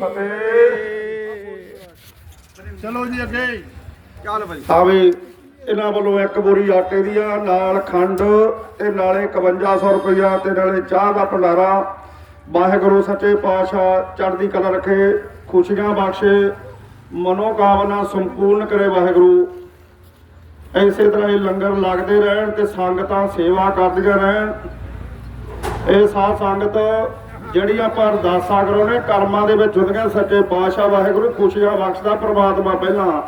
ਫਤਿਹ। ਚਲੋ ਜੀ ਅੱਗੇ। ਚੱਲ ਬਾਈ। ਆ ਵੀ ਇਹਨਾਂ ਵੱਲੋਂ ਇੱਕ ਬੋਰੀ ਆਟੇ ਦੀ ਆ ਨਾਲ ਖੰਡ ਤੇ ਨਾਲੇ 5100 ਰੁਪਇਆ ਤੇ ਨਾਲੇ ਚਾਹ ਦਾ ਭੰਡਾਰਾ। ਵਾਹਿਗੁਰੂ ਸੱਚੇ ਪਾਤਸ਼ਾਹ ਚੜ੍ਹਦੀ ਕਲਾ ਰੱਖੇ ਖੁਸ਼ੀਆਂ ਬਖਸ਼ੇ ਮਨੋਕਾਮਨਾ ਸੰਪੂਰਨ ਕਰੇ ਵਾਹਿਗੁਰੂ। ਇਸੇ ਤਰ੍ਹਾਂ ਹੀ ਲੰਗਰ ਲੱਗਦੇ ਰਹਿਣ ਤੇ ਸੰਗਤਾਂ ਸੇਵਾ ਕਰਦੀਆਂ ਰਹਿਣ। ਇਹ ਸਾਧ ਸੰਗਤ ਜਿਹੜੀ ਆਪਾਂ ਅਰਦਾਸਾਂ ਕਰਾਉਨੇ ਕਰਮਾਂ ਦੇ ਵਿੱਚ ਹੁੰਦੀਆਂ ਸੱਚੇ ਪਾਤਸ਼ਾਹ ਵਾਹਿਗੁਰੂ ਖੁਸ਼ੀਆਂ ਬਖਸ਼ਦਾ ਪ੍ਰਮਾਤਮਾ ਪਹਿਲਾਂ।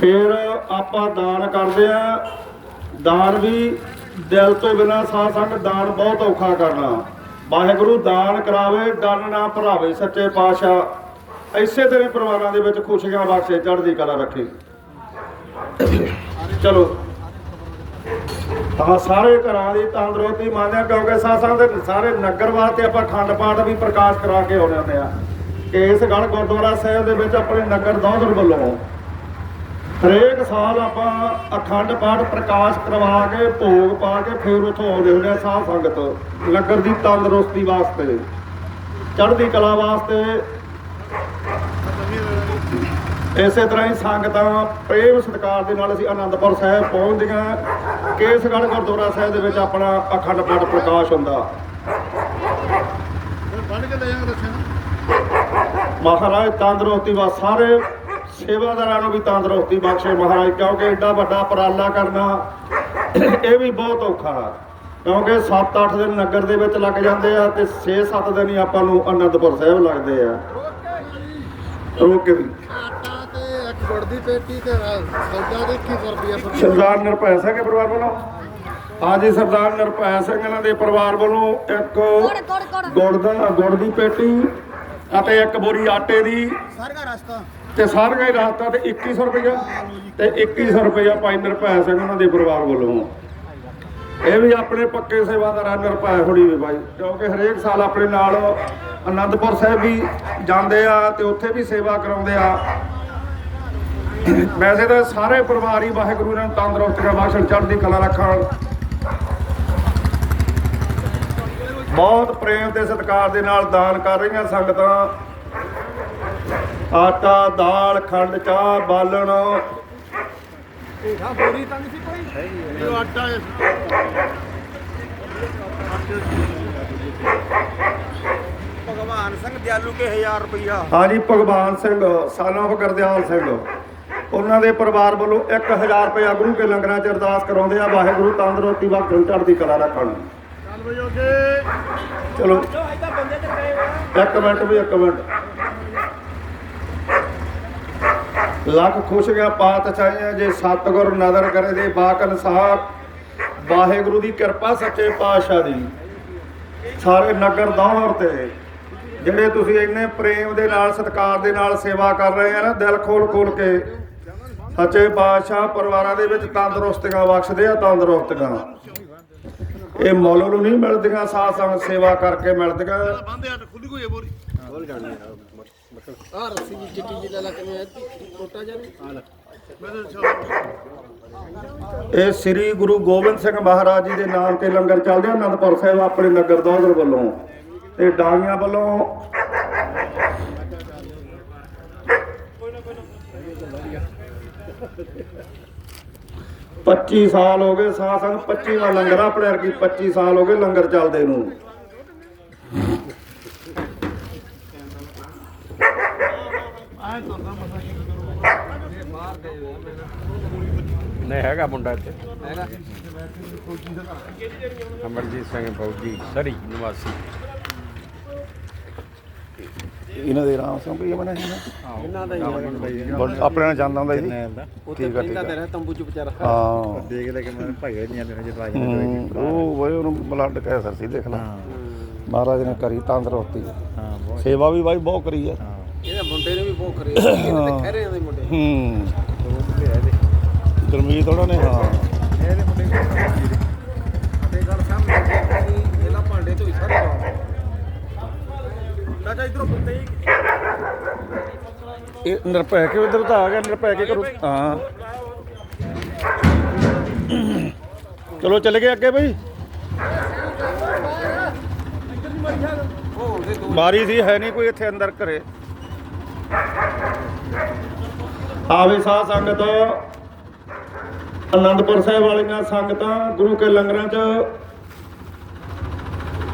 ਫਿਰ ਆਪਾਂ ਦਾਨ ਕਰਦੇ ਆ ਦਾਨ ਵੀ ਦਿਲ ਤੋਂ ਬਿਨਾ ਸਾਧ ਸੰਗ ਦਾਨ ਬਹੁਤ ਔਖਾ ਕਰਨਾ। ਵਾਹਿਗੁਰੂ ਦਾਨ ਕਰਾਵੇ ਡੰਨ ਨਾ ਭਰਾਵੇ ਸੱਚੇ ਪਾਤਸ਼ਾਹ। ਐਸੇ ਤਰ੍ਹਾਂ ਹੀ ਪਰਿਵਾਰਾਂ ਦੇ ਵਿੱਚ ਖੁਸ਼ੀਆਂ ਬਖਸ਼ੇ, ਚੜ੍ਹਦੀ ਕਲਾ ਰੱਖੇ। ਚਲੋ। ਤਾਂ ਸਾਰੇ ਘਰਾਂ ਦੀ ਤੰਦਰੁਸਤੀ ਮੰਨਦੇ ਕਿਉਂਕਿ ਸਾਸਾਂ ਦੇ ਸਾਰੇ ਨਗਰ ਵਾਸਤੇ ਆਪਾਂ ਖੰਡ ਪਾਠ ਵੀ ਪ੍ਰਕਾਸ਼ ਕਰਾ ਕੇ ਆਉਣੇ ਹੁੰਦੇ ਆ। ਕੇਸਗੜ੍ਹ ਗੁਰਦੁਆਰਾ ਸਾਹਿਬ ਦੇ ਵਿੱਚ ਆਪਣੇ ਨਗਰ ਦੌਦਰ ਵੱਲੋਂ ਹਰੇਕ ਸਾਲ ਆਪਾਂ ਅਖੰਡ ਪਾਠ ਪ੍ਰਕਾਸ਼ ਕਰਵਾ ਕੇ, ਭੋਗ ਪਾ ਕੇ ਫਿਰ ਉੱਥੋਂ ਆਉਂਦੇ ਹੁੰਦੇ ਆ ਸਾਧ ਸੰਗਤ ਨਗਰ ਦੀ ਤੰਦਰੁਸਤੀ ਵਾਸਤੇ, ਚੜ੍ਹਦੀ ਕਲਾ ਵਾਸਤੇ ਇਸੇ ਤਰ੍ਹਾਂ ਹੀ ਸੰਗਤਾਂ ਪ੍ਰੇਮ ਸਤਿਕਾਰ ਦੇ ਨਾਲ ਅਸੀਂ ਆਨੰਦਪੁਰ ਸਾਹਿਬ ਪਹੁੰਚਦੀਆਂ। ਕੇਸਗੜ੍ਹ ਗੁਰਦੁਆਰਾ ਸਾਹਿਬ ਦੇ ਵਿੱਚ ਆਪਣਾ ਅਖੰਡ ਪਾਠ ਪ੍ਰਕਾਸ਼ ਹੁੰਦਾ। ਮਹਾਰਾਜ ਤੰਦਰੁਸਤੀ ਵਾ ਸਾਰੇ ਸੇਵਾਦਾਰਾਂ ਨੂੰ ਵੀ ਤੰਦਰੁਸਤੀ ਬਖਸ਼ੇ। ਮਹਾਰਾਜ ਕਿਉਂਕਿ ਐਡਾ ਵੱਡਾ ਉਪਰਾਲਾ ਕਰਨਾ ਇਹ ਵੀ ਬਹੁਤ ਔਖਾ ਹੈ। ਕਿਉਂਕਿ 7-8 ਦਿਨ ਨਗਰ ਦੇ ਵਿੱਚ ਲੱਗ ਜਾਂਦੇ ਆ ਤੇ 6-7 ਦਿਨ ਹੀ ਆਪਾਂ ਨੂੰ ਅਨੰਦਪੁਰ ਸਾਹਿਬ ਲੱਗਦੇ ਆ। ਓਕੇ ਵੀ। ਗੁੜ ਦੀ ਪੇਟੀ ਤੇ ਸੌਦਾ ਦੇ 2100 ਰੁਪਏ ਪਰ ਸਰਦਾਰ ਨਿਰਭੈ ਸਿੰਘ ਦੇ ਪਰਿਵਾਰ ਵੱਲੋਂ? ਹਾਂਜੀ ਸਰਦਾਰ ਨਿਰਭੈ ਸਿੰਘ ਇਹਨਾਂ ਦੇ ਪਰਿਵਾਰ ਵੱਲੋਂ ਇੱਕ ਗੁੜ ਦਾ ਗੁੜ ਦੀ ਪੇਟੀ ਅਤੇ ਇੱਕ ਬੋਰੀ ਆਟੇ ਦੀ ਸਾਰਾ ਰਸਤਾ। ਤੇ ਸਾਰੀਆਂ ਹੀ ਰਾਤਾਂ ਤੇ 2100 ਰੁਪਇਆ ਤੇ 2100 ਰੁਪਇਆ ਭਾਈ ਨਿਰਭੈ ਸਿੰਘ ਉਹਨਾਂ ਦੇ ਪਰਿਵਾਰ ਵੱਲੋਂ। ਇਹ ਵੀ ਆਪਣੇ ਪੱਕੇ ਸੇਵਾਦਾਰ ਆ ਨਿਰਭੈ ਹੋਣੀ ਵੀ ਭਾਈ। ਕਿਉਂਕਿ ਹਰੇਕ ਸਾਲ ਆਪਣੇ ਨਾਲ ਆਨੰਦਪੁਰ ਸਾਹਿਬ ਵੀ ਜਾਂਦੇ ਆ ਤੇ ਉੱਥੇ ਵੀ ਸੇਵਾ ਕਰਾਉਂਦੇ ਆ। ਵੈਸੇ ਤਾਂ ਸਾਰੇ ਪਰਿਵਾਰ ਹੀ ਵਾਹਿਗੁਰੂ ਇਹਨਾਂ ਨੂੰ ਤੰਦਰੁਸਤੀਆਂ ਬਖਸ਼ਣ ਚੜ੍ਹਦੀ ਕਲਾ ਰੱਖਣ। ਬਹੁਤ ਪ੍ਰੇਮ ਤੇ ਸਤਿਕਾਰ ਦੇ ਨਾਲ ਦਾਨ ਕਰ ਰਹੀਆਂ ਸੰਗਤਾਂ। ਆਟਾ ਦਾਲ ਖੰਡ ਚਾਹ ਬਾਲਣ। ਹਾਂ ਬੋਰੀ ਤਾਂ ਨਹੀਂ ਸੀ ਕੋਈ ਇਹ ਆਟਾ ਹੈ ਭਗਵਾਨ ਸਿੰਘ ਦਿਆਲੂ ਕੇ 1000 ਰੁਪਇਆ ਹਾਂਜੀ ਭਗਵਾਨ ਸਿੰਘ ਸਾਨੋਫ ਗੁਰਦਿਆਲ ਸਿੰਘ। ਉਹਨਾਂ ਦੇ ਪਰਿਵਾਰ ਵੱਲੋਂ 1000 ਰੁਪਏ ਗੁਰੂ ਕੇ ਲੰਗਰਾਂ 'ਚ ਅਰਦਾਸ ਕਰਾਉਂਦੇ ਆ, ਵਾਹਿਗੁਰੂ ਤੰਦਰੁਸਤੀ ਬਖਸ਼ਣ ਚੜ੍ਹਦੀ ਕਲਾ ਰੱਖਣ। ਚਲੋ। ਇੱਕ ਮਿੰਟ ਵੀ, ਇੱਕ ਮਿੰਟ। ਲੱਖ ਖੁਸ਼ ਪਾਤ ਚਾਹੀਆਂ ਜੇ ਸਤਿਗੁਰ ਨਦਰ ਕਰੇ ਦੇ ਬਾਕ ਅਨਸਾਰ। ਵਾਹਿਗੁਰੂ ਦੀ ਕਿਰਪਾ ਸੱਚੇ ਪਾਤਸ਼ਾਹ ਦੀ। ਸਾਰੇ ਨਗਰ ਦੌਰ ਤੇ, ਜਿਹੜੇ ਤੁਸੀਂ ਇੰਨੇ ਪ੍ਰੇਮ ਦੇ ਨਾਲ, ਸਤਿਕਾਰ ਦੇ ਨਾਲ ਸੇਵਾ ਕਰ ਰਹੇ ਆ ਨਾ, ਦਿਲ ਖੋਲ ਖੋਲ ਕੇ ਸੱਚੇ ਪਾਤਸ਼ਾਹ ਪਰਿਵਾਰਾਂ ਦੇ ਵਿੱਚ ਤੰਦਰੁਸਤੀਆਂ ਬਖਸ਼ਦੇ ਆ, ਤੰਦਰੁਸਤੀਆਂ। ਇਹ ਮੁੱਲ ਨੂੰ ਨਹੀਂ ਮਿਲਦੀਆਂ, ਸਾਧ ਸੰਗ ਸੇਵਾ ਕਰਕੇ ਮਿਲਦੀਆਂ। ਬੰਦੇ ਆ ਖੁੱਲੀ ਕੋਈ ਬੋਰੀ ਖੋਲ ਜਾਣੀ ਆ ਰੱਸੀ ਜੀ ਚਿੱਟੀ ਜੀ ਲੈ ਲਾ ਕਿਵੇਂ ਟੋਟਾ ਜਾਣੀ ਆ ਲੈ ਇਹ ਸ੍ਰੀ ਗੁਰੂ ਗੋਬਿੰਦ ਸਿੰਘ ਮਹਾਰਾਜ ਜੀ ਦੇ ਨਾਮ ਤੇ ਲੰਗਰ ਚੱਲਦੇ ਆ, ਅਨੰਦਪੁਰ ਸਾਹਿਬ, ਆਪਣੇ ਨਗਰ ਦੌਦਰ ਵੱਲੋਂ। ਤੇ ਡਾਂਗੀਆਂ ਵੱਲੋਂ ਪੱਚੀ ਸਾਲ ਹੋ ਗਏ ਸਾਧ ਸੰਗ 25ਵਾਂ ਲੰਗਰ ਆਪਣੇ ਵਰਗੀ 25 ਸਾਲ ਹੋ ਗਏ ਲੰਗਰ ਚੱਲਦੇ ਨੂੰ। ਨਹੀਂ, ਹੈਗਾ ਮੁੰਡਾ ਇੱਥੇ। ਹੈਗਾ ਅਮਰਜੀਤ ਸਿੰਘ ਫੌਜੀ, ਸਰੀ ਨਿਵਾਸੀ। ਇਹਨਾਂ ਦੇ ਰਾਮ ਸਿੰਘ ਵੀ ਬਣਾ ਇਹਨਾਂ ਦਾ ਹੀ ਆਪਣੇ ਨਾਲ ਜਾਂਦਾ ਹੁੰਦਾ ਜੀ ਉੱਥੇ ਪਿੰਦਾ ਤੇ ਰਹਿ ਤੰਬੂ ਚ ਵਿਚਾਰਾ। ਹਾਂ। ਦੇਖ ਲੈ ਕਿ ਮੈਂ ਭਾਈ ਨਹੀਂ ਜਾਂਦੇ ਨੇ ਜਦੋਂ ਆ ਹੂੰ, ਉਹ ਵੇ ਉਹਨੂੰ ਬਲੱਡ ਕੈਂਸਰ ਸੀ ਦੇਖ ਲੈ। ਮਹਾਰਾਜ ਨੇ ਕਰੀ ਤੰਦਰੁਸਤੀ। ਹਾਂ ਬਹੁਤ। ਸੇਵਾ ਵੀ ਬਾਈ ਬਹੁਤ ਕਰੀ ਆ। ਇਹਦੇ ਮੁੰਡੇ ਨੇ ਵੀ ਬਹੁਤ ਕਰੇ ਇਹਦੇ ਤੇ ਖਹਿਰੇ ਦੇ ਮੁੰਡੇ। ਹੂੰ। ਦੋ ਮੁੰਡੇ ਆ ਇਹਦੇ। ਗੁਰਮੀਤ ਉਹਨਾਂ ਨੇ ਹਾਂ। ਇਹਦੇ ਮੁੰਡੇ ਤੇ ਗੱਲ ਸਾਹਮਣੇ ਕਿ ਇਹਲਾ ਭਾਂਡੇ ਤੋਂ ਹੀ ਸਾਰੇ ਲਾਓ ਚਾਚਾ ਇਧਰੋਂ ਬੰਦੇ ਹੀ ਇਹ ਨਿਰਭੈ ਕੇ ਉਧਰ ਤਾਂ ਆ ਗਿਆ ਨਿਰਭੈ ਕੇ ਕਰੂ। ਹਾਂ। ਚਲੋ ਚੱਲ ਗਏ ਅੱਗੇ ਬਈ। ਬਾਰੀ ਸੀ ਹੈ ਨਹੀਂ ਕੋਈ ਇੱਥੇ ਅੰਦਰ ਘਰੇ। ਆਵੇ ਸਾਧ ਸੰਗਤ ਅਨੰਦਪੁਰ ਸਾਹਿਬ ਵਾਲੀਆਂ ਸੰਗਤਾਂ ਗੁਰੂ ਕੇ ਲੰਗਰਾਂ 'ਚ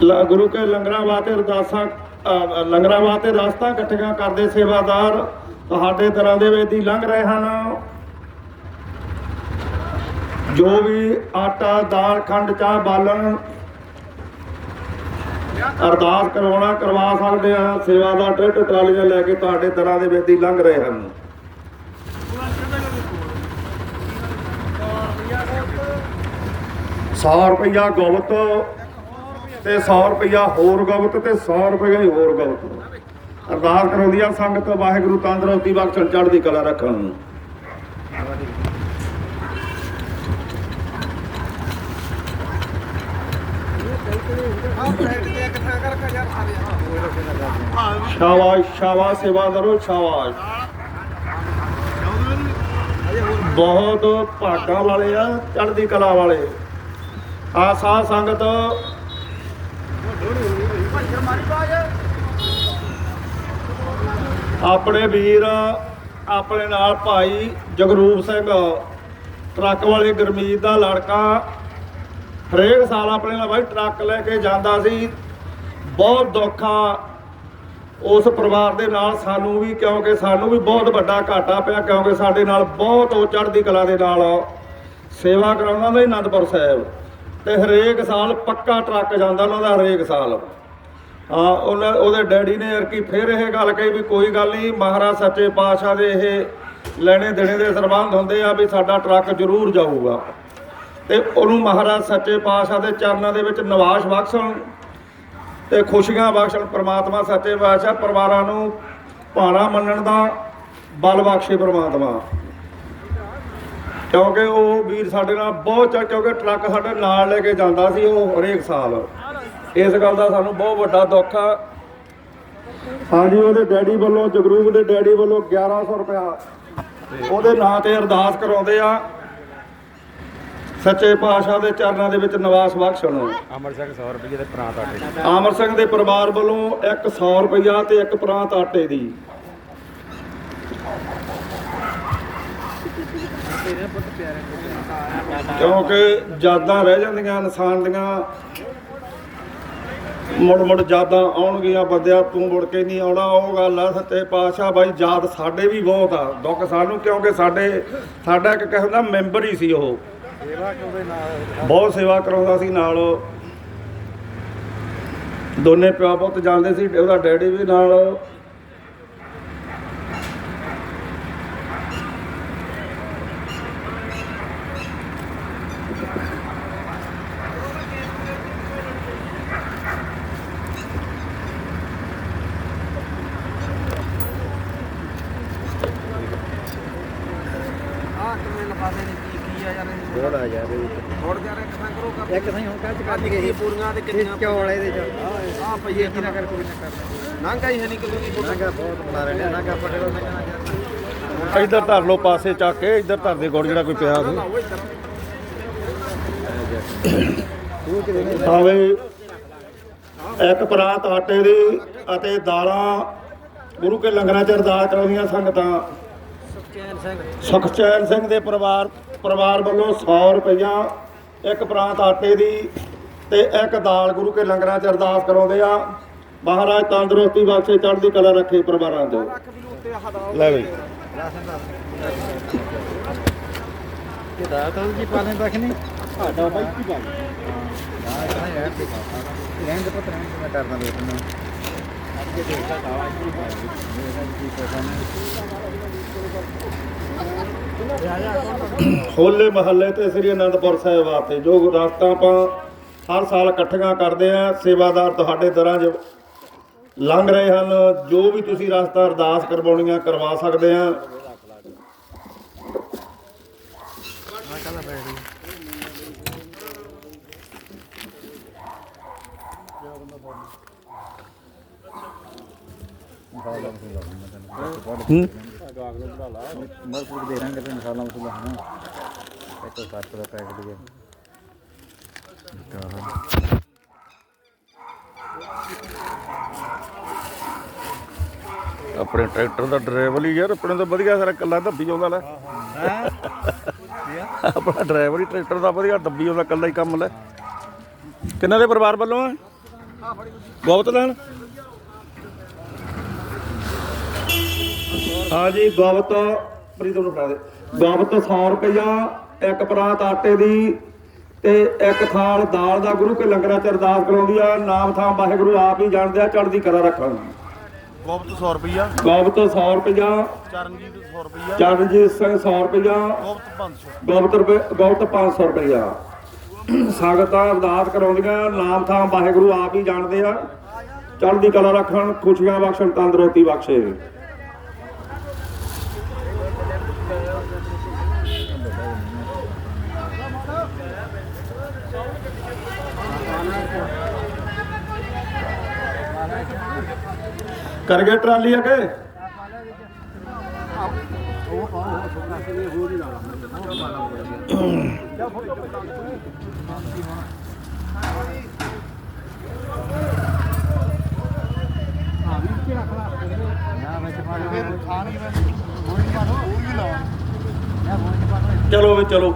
ਲ- ਗੁਰੂ ਕੇ ਲੰਗਰਾਂ ਵਾਸਤੇ ਅਰਦਾਸਾਂ ਲੰਗਰਾਂ ਵਾਸਤੇ ਰਸਤਾ ਇਕੱਠੀਆਂ ਕਰਦੇ ਸੇਵਾਦਾਰ ਤੁਹਾਡੇ ਦਰਾਂ ਦੇ ਵਿੱਚ ਲੰਘ ਰਹੇ ਹਨ। ਜੋ ਵੀ ਆਟਾ, ਦਾਲ, ਖੰਡ, ਚਾਹ, ਬਾਲਣ ਅਰਦਾਸ ਕਰਵਾਉਣਾ, ਕਰਵਾ ਸਕਦੇ ਆ। ਸੇਵਾਦਾਰ ਟਰੈਕਟਰ, ਟਰਾਲੀਆਂ ਲੈ ਕੇ ਤੁਹਾਡੇ ਦਰਾਂ ਦੇ ਵਿੱਚ ਦੀ ਲੰਘ ਰਹੇ ਹਨ। ਸੌ ਰੁਪਇਆ ਗੁਪਤ ਤੇ 100 ਰੁਪਇਆ ਹੋਰ ਗਵਤ ਤੇ 100 ਰੁਪਇਆ ਹੀ ਹੋਰ ਗਵਤ ਅਰਦਾਸ ਕਰਾਉਂਦੀ ਆ ਸੰਗਤ ਵਾਹਿਗੁਰੂ ਤੰਦਰੁਸਤੀ ਬਖਸ਼ਣ ਚੜ੍ਹਦੀ ਕਲਾ ਰੱਖਣ ਆਹ ਪਲੇਟ ਸ਼ਾਬਾਸ਼ ਸ਼ਾਬਾਸ਼ ਸੇਵਾਦਾਰੋ ਸ਼ਾਬਾਸ਼। ਬਹੁਤ ਭਾਗਾਂ ਵਾਲੇ ਆ, ਚੜ੍ਹਦੀ ਕਲਾ ਵਾਲੇ। ਆ ਸਾਧ ਸੰਗਤ ਆਪਣੇ ਵੀਰ, ਆਪਣੇ ਨਾਲ ਭਾਈ ਜਗਰੂਪ ਸਿੰਘ, ਟਰੱਕ ਵਾਲੇ ਗਰਮੀਤ ਦਾ ਲੜਕਾ। ਹਰੇਕ ਸਾਲ ਆਪਣੇ ਨਾਲ ਬਾਈ ਟਰੱਕ ਲੈ ਕੇ ਜਾਂਦਾ ਸੀ। ਬਹੁਤ ਦੁੱਖ ਆ। ਉਸ ਪਰਿਵਾਰ ਦੇ ਨਾਲ ਸਾਨੂੰ ਵੀ, ਕਿਉਂਕਿ ਸਾਨੂੰ ਵੀ ਬਹੁਤ ਵੱਡਾ ਘਾਟਾ ਪਿਆ, ਕਿਉਂਕਿ ਸਾਡੇ ਨਾਲ ਬਹੁਤ ਉਹ ਚੜ੍ਹਦੀ ਕਲਾ ਦੇ ਨਾਲ ਸੇਵਾ ਕਰਾਉਂਦਾ ਹੁੰਦਾ ਅਨੰਦਪੁਰ ਸਾਹਿਬ। ਤੇ ਹਰੇਕ ਸਾਲ ਪੱਕਾ ਟਰੱਕ ਜਾਂਦਾ ਉਹਨਾਂ ਦਾ ਹਰੇਕ ਸਾਲ। ਹਾਂ, ਉਹਨਾਂ, ਉਹਦੇ ਡੈਡੀ ਨੇ ਅਰਕੀ ਫਿਰ ਇਹ ਗੱਲ ਕਹੀ ਵੀ ਕੋਈ ਗੱਲ ਨਹੀਂ, ਮਹਾਰਾਜ ਸੱਚੇ ਪਾਤਸ਼ਾਹ ਦੇ ਇਹ ਲੈਣੇ ਦੇਣੇ ਦੇ ਸਰਬੰਧ ਹੁੰਦੇ ਆ ਵੀ ਸਾਡਾ ਟਰੱਕ ਜ਼ਰੂਰ ਜਾਊਗਾ। ਤੇ ਉਹਨੂੰ ਮਹਾਰਾਜ ਸੱਚੇ ਪਾਤਸ਼ਾਹ ਦੇ ਚਰਨਾਂ ਦੇ ਵਿੱਚ ਨਿਵਾਸ ਬਖਸ਼ਣ ਤੇ ਖੁਸ਼ੀਆਂ ਬਖਸ਼ਣ, ਪ੍ਰਮਾਤਮਾ ਸੱਚੇ ਪਾਤਸ਼ਾਹ ਪਰਿਵਾਰਾਂ ਨੂੰ ਭਾਣਾ ਮੰਨਣ ਦਾ ਬਲ ਬਖਸ਼ੇ ਪ੍ਰਮਾਤਮਾ। ਕਿਉਂਕਿ ਉਹ ਵੀਰ ਸਾਡੇ ਨਾਲ ਬਹੁਤ ਚੜ ਕਿਉਂਕਿ ਟਰੱਕ ਸਾਡੇ ਨਾਲ ਲੈ ਕੇ ਜਾਂਦਾ ਸੀ ਉਹ ਹਰੇਕ ਸਾਲ। ਇਸ ਗੱਲ ਦਾ ਸਾਨੂੰ ਬਹੁਤ ਵੱਡਾ ਦੁੱਖ ਆ। ਹਾਂਜੀ ਉਹਦੇ ਡੈਡੀ ਵੱਲੋਂ ਜਗਰੂਪ ਦੇ ਡੈਡੀ ਵੱਲੋਂ 1100 ਰੁਪਇਆ। ਉਹਦੇ ਨਾਂ ਤੇ ਅਰਦਾਸ ਕਰਾਉਂਦੇ ਆ। ਸੱਚੇ ਪਾਤਸ਼ਾਹ ਦੇ ਚਰਨਾਂ ਦੇ ਵਿੱਚ ਨਿਵਾਸ ਬਖਸ਼ਣ ਅਮਰ ਸਿੰਘ 100 ਰੁਪਏ ਦੇ ਪ੍ਰਾਂਤ ਆਟੇ। ਆਮਰ ਸਿੰਘ ਦੇ ਪਰਿਵਾਰ ਵੱਲੋਂ ਇੱਕ 100 ਰੁਪਇਆ ਤੇ ਇੱਕ ਪ੍ਰਾਂਤ ਆਟੇ ਦੀ। ਕਿਉਂਕਿ ਯਾਦਾਂ ਰਹਿ ਜਾਂਦੀਆਂ, ਇਨਸਾਨ ਦੀਆਂ। ਮੁੜ ਮੁੜ ਯਾਦਾਂ ਆਉਣਗੀਆਂ, ਬੰਦਿਆ ਤੂੰ ਮੁੜ ਕੇ ਨਹੀਂ ਆਉਣਾ, ਉਹ ਗੱਲ ਆ ਸੱਚੇ ਪਾਤਸ਼ਾਹ ਬਾਈ, ਯਾਦ ਸਾਡੇ ਵੀ ਬਹੁਤ ਆ। ਦੁੱਖ ਸਾਨੂੰ, ਕਿਉਂਕਿ ਸਾਡੇ, ਸਾਡਾ ਇੱਕ ਕਿਸਮ ਦਾ ਮੈਂਬਰ ਹੀ ਸੀ ਉਹ। ਬਹੁਤ ਸੇਵਾ ਕਰਾਉਂਦਾ ਸੀ ਨਾਲ। ਦੋਨੇ ਪਿਓ ਪੁੱਤ ਜਾਂਦੇ ਸੀ, ਉਹਦਾ ਡੈਡੀ ਵੀ ਨਾਲ ਆ ਕਿਵੇਂ ਲਫਾਫੇ ਨੇ ਕੀ ਕੀ ਆ ਯਾਰ ਇਹ ਥੋੜਾ ਜਿਹਾ ਦੇ ਥੋੜ ਜਿਹਾ ਇੱਕ ਥਾਂ ਕਰੋ ਕਰ ਇੱਕ ਨਹੀਂ ਹੁਣ ਕੱਚ ਆ ਨਿੱਕੀ ਪੂਰੀਆਂ ਤੇ ਕਿੰਨੀਆਂ ਚੌਲ ਇਹਦੇ ਚ ਆ ਪਈਏ ਕੀ ਨਾ ਕਰ ਕੋਈ ਨਾ ਕਰ ਨਾਂਗਾ ਹੀ ਹੈ ਨਹੀਂ ਕਿਦੋਂ ਦੀ ਫੋਟੋ ਨਾਗਾ ਬਹੁਤ ਬਣਾ ਰਹੇ ਨੇ ਨਾਗਾ ਪਟੇ ਲੋ ਨਾਗਾ ਇੱਧਰ ਧਰ ਲਓ ਪਾਸੇ ਚੱਕ ਕੇ ਇੱਧਰ ਧਰ ਦੇ ਗੁੜ ਜਿਹੜਾ ਕੋਈ ਪਿਆ ਸੀ ਆਵੇ ਇੱਕ ਪਰਾਤ ਆਟੇ ਦੀ ਅਤੇ ਦਾਲਾਂ ਗੁਰੂ ਕੇ ਲੰਗਰਾਂ ਚ ਅਰਦਾਸ ਕਰਾਉਂਦੀਆਂ ਸੰਗਤਾਂ। ਸੁਖਚੈਨ ਸਿੰਘ। ਦੇ ਪਰਿਵਾਰ ਪਰਿਵਾਰ ਵੱਲੋਂ 100 ਰੁਪਈਆ ਇੱਕ ਪ੍ਰਾਂਤ ਆਟੇ ਦੀ ਤੇ ਇੱਕ ਦਾਲ ਗੁਰੂ ਕੇ ਲੰਗਰਾਂ 'ਚ ਅਰਦਾਸ ਕਰਾਉਂਦੇ ਆ। ਮਹਾਰਾਜ ਤੰਦਰੁਸਤੀ ਬਖਸ਼ੇ ਚੜ੍ਹਦੀ ਕਲਾ ਰੱਖੇ ਪਰਿਵਾਰਾਂ ਦੇ। ਲੈ ਬਈ। ਕਿ ਦਾ ਤਾਂ ਜੀ ਪਾਣੇ ਤੱਕ ਨਹੀਂ? ਸਾਡਾ ਬਾਈ ਕੀ ਬਾਈ ਹਾਂ। ਹਾਂ ਯਾਰ ਤੇ। ਰਹਿਣ ਦੇ ਪੁੱਤ ਰਹਿਣ ਦੇ ਮੈਂ ਕਰਨਾ ਦੇ ਤੈਨੂੰ ਅੱਗੇ ਦੇਖਦਾ ਦਾਵਾ ਕੀ ਬਾਈ ਮੇਰਾ ਕੀ ਪਤਾ ਨਹੀਂ ਹੋਲੇ ਮਹੱਲੇ ਤੇ ਸ੍ਰੀ ਅਨੰਦਪੁਰ ਸਾਹਿਬ ਵਾਸਤੇ ਜੋ ਰਾਤਾਂ ਆਪਾਂ ਹਰ ਸਾਲ ਇਕੱਠੀਆਂ ਕਰਦੇ ਆ ਸੇਵਾਦਾਰ ਤੁਹਾਡੇ ਦਰਾਂ 'ਚ ਲੰਘ ਰਹੇ ਹਨ ਜੋ ਵੀ ਤੁਸੀਂ ਰਸਤਾ ਅਰਦਾਸ ਕਰਵਾਉਣੀਆਂ ਕਰਵਾ ਸਕਦੇ ਆ। ਹੂੰ? ਮਰਪੂਰ ਦੇ ਰੰਗ ਤੇ ਮਸਾਲਾ ਮਸੂਲਾ ਹਾਂ ਇੱਕ ਸੱਤ ਦਾ ਪੈਕਟ ਦੇ ਤਾਂ ਆਪਣੇ ਟਰੈਕਟਰ ਦਾ ਡਰਾਈਵਰ ਹੀ ਯਾਰ ਆਪਣੇ ਤਾਂ ਵਧੀਆ ਸਾਰਾ ਕੱਲਾ ਦੱਬੀ ਆਉਂਦਾ ਲੈ। ਹਾਂ ਆਪਣਾ ਡਰਾਈਵਰ ਹੀ ਟਰੈਕਟਰ ਦਾ ਵਧੀਆ ਦੱਬੀ ਆਉਂਦਾ ਕੱਲਾ ਹੀ ਕੰਮ ਲੈ। ਕਿੰਨਾ ਦੇ ਪਰਿਵਾਰ ਵੱਲੋਂ ਆ? ਗੋਬਤ ਲੈਣ? ਹਾਂ ਜੀ ਗੋਬਤ ਪ੍ਰੀਤਮ ਨੂੰ ਫੜਾ ਦੇ। ਗੋਬਤ 100 ਰੁਪਇਆ ਇੱਕ ਪਰਾਤ ਆਟੇ ਦੀ ਤੇ ਇੱਕ ਥਾਲ ਦਾਲ ਦਾ ਗੁਰੂ ਕੇ ਲੰਗਰਾਂ ਚ ਅਰਦਾਸ ਕਰਾਉਂਦੀ ਆ ਨਾਮ ਥਾਂ ਵਾਹਿਗੁਰੂ ਆਪ ਹੀ ਜਾਣਦੇ ਆ ਚੜ੍ਹਦੀ ਕਲਾ ਰੱਖਣ ਗੋਬਤ 100 ਰੁਪਿਆ ਗੋਬਤ 100 ਰੁਪਇਆ ਚਰਨਜੀਤ 100 ਰੁਪਿਆ ਚਰਨਜੀਤ ਸਿੰਘ 100 ਰੁਪਇਆ ਗੋਬਤ 500 ਗੋਬਤ ਰੁਪਏ ਗੋਬਤ 500 ਰੁਪਇਆ ਸੰਗਤਾਂ ਅਰਦਾਸ ਕਰਾਉਂਦੀਆਂ ਨਾਮ ਥਾਂ ਵਾਹਿਗੁਰੂ ਆਪ ਹੀ ਜਾਣਦੇ ਆ ਚੜ੍ਹਦੀ ਕਲਾ ਰੱਖਣ ਖੁਸ਼ੀਆਂ ਬਖਸ਼ਣ ਤੰਦਰੁਸਤੀ ਬਖਸ਼ੇ। ਕਰ ਗਏ ਟਰਾਲੀ ਅਗੇ? ਨਾ ਚਲੋ ਵੀ ਚਲੋ।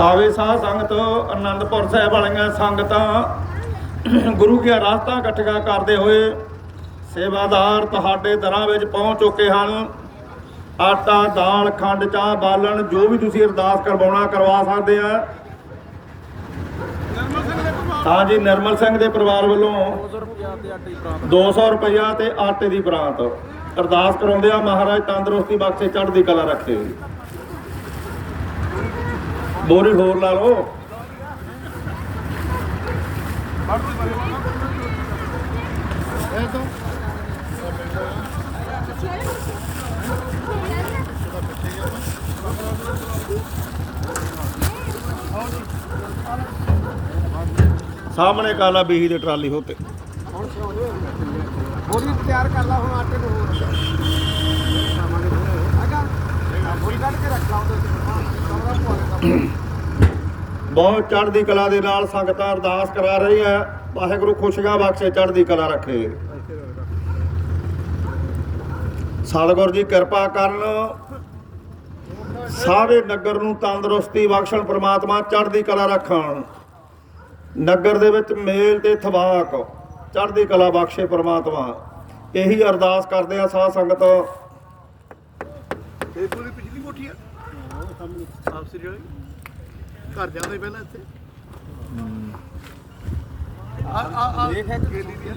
ਆਵੇ ਸਾਧ ਸੰਗਤ ਆਨੰਦਪੁਰ ਸਾਹਿਬ ਵਾਲੀਆਂ ਸੰਗਤਾਂ। ਗੁਰੂ ਕੀ ਰਾਸਤਾ ਇਕੱਠਾ ਕਰਦੇ ਹੋਏ ਸੇਵਾਦਾਰ ਤੁਹਾਡੇ ਦਰਾਂ ਵਿੱਚ ਪਹੁੰਚ ਚੁੱਕੇ ਹਨ। ਆਟਾ, ਦਾਲ, ਖੰਡ, ਚਾਹ, ਬਾਲਣ, ਜੋ ਵੀ ਤੁਸੀਂ ਅਰਦਾਸ ਕਰਵਾਉਣਾ, ਕਰਵਾ ਸਕਦੇ ਆ। ਹਾਂ ਜੀ, ਨਿਰਮਲ ਸਿੰਘ ਦੇ ਪਰਿਵਾਰ ਵੱਲੋਂ 200 ਰੁਪਿਆ ਤੇ ਆਟੇ ਦੀ ਪ੍ਰਾਂਤ 200 ਰੁਪਇਆ ਤੇ ਆਟੇ ਦੀ ਬਰਾਤ। ਅਰਦਾਸ ਕਰਾਉਂਦੇ ਆ ਮਹਾਰਾਜ ਤੰਦਰੁਸਤੀ ਬਖਸ਼ੇ, ਚੜ੍ਹਦੀ ਕਲਾ ਰੱਖੇ। ਬੋਰੀ ਹੋਰ ਲਾ ਲਓ। ਸਾਹਮਣੇ ਕਾਲਾ ਬੀਹੀ ਦੇ ਟਰਾਲੀ ਹੋਤੇ। ਬੋਰੀ ਤਿਆਰ ਕਰ ਲਾ ਹੁਣ ਆਟੇ ਨੂੰ। ਹੋਰ ਹੈਗਾ? ਬੋਰੀ ਕੱਢ ਕੇ ਰੱਖ ਲਾ ਉਹਦੇ ਕਮਰਾ ਪਵਾ ਬਹੁਤ ਚੜ੍ਹਦੀ ਕਲਾ ਦੇ ਨਾਲ ਸੰਗਤਾਂ ਅਰਦਾਸ ਕਰਾ ਰਹੀ ਹੈ। ਵਾਹਿਗੁਰੂ ਖੁਸ਼ੀਆਂ ਬਖਸ਼ੇ, ਚੜ੍ਹਦੀ ਕਲਾ ਰੱਖੇ। ਸਤਿਗੁਰ ਜੀ ਕਿਰਪਾ ਕਰਨ। ਸਾਰੇ ਨਗਰ ਨੂੰ ਤੰਦਰੁਸਤੀ ਬਖਸ਼ਣ, ਪ੍ਰਮਾਤਮਾ ਚੜ੍ਹਦੀ ਕਲਾ ਰੱਖਣ। ਨਗਰ ਦੇ ਵਿੱਚ ਮੇਲ ਤੇ ਥਵਾਕ, ਚੜ੍ਹਦੀ ਕਲਾ ਬਖਸ਼ੇ ਪ੍ਰਮਾਤਮਾ। ਇਹੀ ਅਰਦਾਸ ਕਰਦੇ ਆ ਸਾਧ ਸੰਗਤ ਇਹ ਪੂਰੀ ਪਿਛਲੀ ਕੋਠੀ ਆ ਸਰੀ ਵਾਲੀ? ਘਰ ਜਾਂਦੇ ਹੀ ਪਹਿਲਾਂ ਇੱਥੇ? ਆ ਆ ਆ। ਦੇਖ ਹੈ ਗੇਲੀ ਦੀ ਹੈ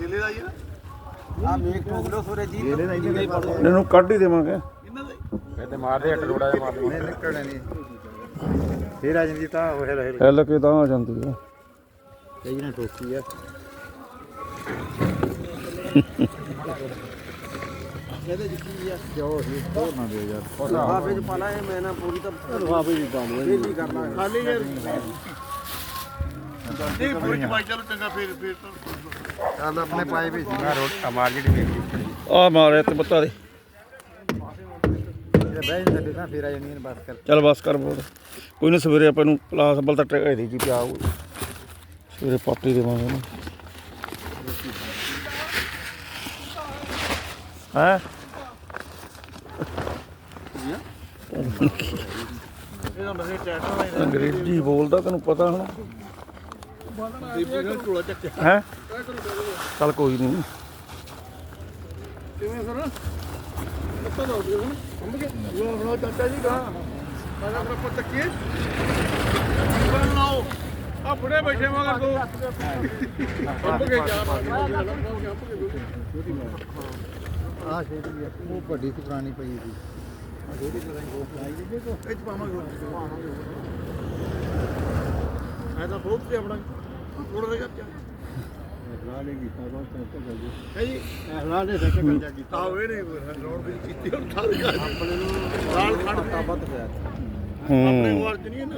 ਗੇਲੇ ਦਾ ਹੀ ਆ? ਆ ਮੇਕ ਠੋਕ ਲੋ ਸੂਰਜ ਜੀ। ਇਹਨੂੰ ਕੱਢ ਹੀ ਦੇਵਾਂਗੇ। ਇਹਨਾਂ ਦਾ ਹੀ। ਕਹਿੰਦੇ ਮਾਰਦੇ ਇੱਕ ਰੋੜਾ ਜਿਹਾ ਮਾਰ ਨਹੀਂ ਨਿਕਲਣੇ ਨਹੀਂ। ਫੇਰ ਆ ਜਾਂਦੀ ਤਾਂ ਉਹ ਰਹੇ ਹਿੱਲ ਕੇ। ਤਾਂ ਆ ਜਾਂਦੀ ਹੈ ਕਈ ਨੇ ਠੋਕੀ ਆ। ਇਹਦੇ ਜਿੱਕੀ ਆ? ਜੋ ਹੀ ਤੋਂ ਨਾ ਦੇ ਯਾਰ? ਲਿਫਾਫੇ ਚ ਪਾ ਲਾ ਇਹ ਮੈਂ ਨਾ ਪੂਰੀ ਤਾਂ ਲਿਫਾਫੇ ਚ ਪਾ ਲਵਾਂ ਇਹ ਕਰ ਲਾ ਖਾਲੀ ਯਾਰ। ਇਹ ਪੂਰੀ ਚਵਾਈ ਚਲੋ ਚੰਗਾ ਫੇਰ ਫੇਰ ਤਾਂ। ਚੱਲ ਆਪਣੇ ਪਾਏ ਵੀ ਸੀ। ਮੈਂ ਰੋਟ ਮਾਰ ਜਿਹੜੀ ਵੇਖੀ ਆ ਮਾਰੇ ਤੇ ਬੱਤਾ ਦੇ। ਇਹ ਬਹਿ ਜਾਂਦੇ ਤਾਂ ਫੇਰ ਆ ਜਾਣੀ ਬਸ ਕਰ। ਚੱਲ ਬਸ ਕਰ ਬੋਲ। ਕੋਈ ਨਹੀਂ ਸਵੇਰੇ ਆਪਾਂ ਨੂੰ ਪਲਾਸ ਬਲ ਤਾਂ ਟ੍ਰੇਨ ਦੀ ਜੀ ਪਿਆ ਸਵੇਰੇ ਪਾਟੀ ਦੇਵਾਂਗੇ ਨਾ ਹੈ? ਅੰਗਰੇਜ਼ੀ ਬੋਲਦਾ, ਤੈਨੂੰ ਪਤਾ ਹੁਣ? ਹੈ? ਚੱਲ ਕੋਈ ਨਹੀਂ ਕਿਵੇਂ ਸਰ ਲੱਤਾਂ ਦਾ ਹੋ ਹੁਣ ਕੰਮ ਕੇ ਉਹ ਬਣਾਓ ਚਾਚਾ ਜੀ ਗਾ ਸਾਡਾ ਆਪਣਾ ਪੁੱਤ ਚੱਕੀਏ ਬਣਾਓ ਆ ਬੁੜੇ ਬੈਠੇ ਮਗਰ ਦੋ ਕੰਮ ਕੇ ਜਾ ਆ ਛੋਟੀ ਆ ਉਹ ਵੱਡੀ ਸੀ ਪੁਰਾਣੀ ਪਈ ਸੀ। ਇਹ ਚ ਪਾਵਾਂਗੇ ਮੈਂ ਤਾਂ ਬਹੁਤ ਤੇ ਆਪਣਾ ਥੋੜਾ ਜਿਹਾ ਫੈਸਲਾ ਨਹੀਂ ਕੀਤਾ ਬਸ ਤੇ ਉੱਤੇ ਚੱਲ ਜੀ ਹੈ ਜੀ। ਫੈਸਲਾ ਨੇ ਸੱਚ ਕਬਜ਼ਾ ਕੀਤਾ ਆਹ ਇਹ ਨਹੀਂ ਰੋਡ ਵੀ ਕੀਤੀ ਹੁਣ ਥਾਰ ਕਰ ਆਪਣੇ ਨੂੰ ਨਾਲ ਖੜ ਤਾਂ ਵੱਧ ਪਿਆ ਆਪਣੇ ਵਾਰ ਚ ਨਹੀਂ ਨਾ।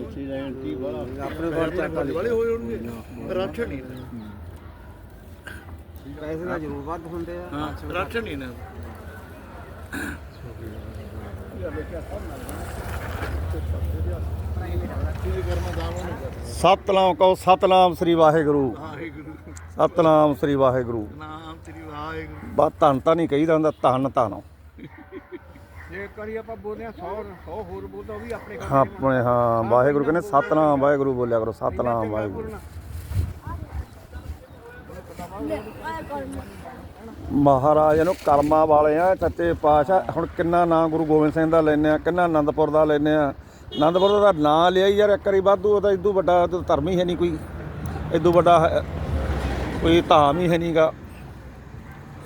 ਆਪਣੇ ਕੋਲ ਚੱਕ ਵਾਲੇ ਹੋਏ ਹੋਣਗੇ। ਰਾਸ਼ਨ ਨਹੀਂ। ਪੈਸੇ ਦਾ ਜ਼ਰੂਰ ਵੱਧ ਹੁੰਦੇ ਆ। ਹਾਂ ਰਾਸ਼ਨ ਨਹੀਂ ਨਾ। ਸਤਨਾਮ ਕਹੋ ਸਤਨਾਮ ਸ੍ਰੀ ਵਾਹਿਗੁਰੂ। ਵਾਹਿਗੁਰੂ ਸਤਨਾਮ ਸ੍ਰੀ ਵਾਹਿਗੁਰੂ। ਨਾਮ ਤੇਰੀ ਵਾਹਿਗੁਰੂ। ਬਾ ਧੰਨ ਤਾਂ ਨਹੀਂ ਕਹੀਦਾ ਹੁੰਦਾ ਧੰਨ ਧੰਨ ਜੇ ਕਰੀ ਆਪਾਂ ਬੋਲਦੇ ਆ 100 100 ਹੋਰ ਬੋਲਦਾ ਉਹ ਵੀ ਆਪਣੇ ਆਪਣੇ ਹਾਂ ਵਾਹਿਗੁਰੂ ਕਹਿੰਦੇ ਸਤਨਾਮ ਵਾਹਿਗੁਰੂ ਬੋਲਿਆ ਕਰੋ ਸਤਨਾਮ ਵਾਹਿਗੁਰੂ। ਮਹਾਰਾਜ ਨੂੰ ਕਰਮਾਂ ਵਾਲੇ ਆ ਸੱਚੇ ਪਾਤਸ਼ਾਹ। ਹੁਣ ਕਿੰਨਾ ਨਾਂ ਗੁਰੂ ਗੋਬਿੰਦ ਸਿੰਘ ਦਾ ਲੈਨੇ ਆ ਕਿੰਨਾ ਆਨੰਦਪੁਰ ਦਾ ਲੈਨੇ ਆ। ਆਨੰਦਪੁਰ ਦਾ ਨਾਂ ਲਿਆ ਯਾਰ ਇੱਕ ਵਾਰੀ ਵਾਧੂ ਉਹਦਾ ਇਦੋਂ ਵੱਡਾ ਧਰਮ ਹੀ ਹੈ ਨਹੀਂ ਕੋਈ। ਇਦੋਂ ਵੱਡਾ ਕੋਈ ਧਾਮ ਹੀ ਹੈ ਨਹੀਂਗਾ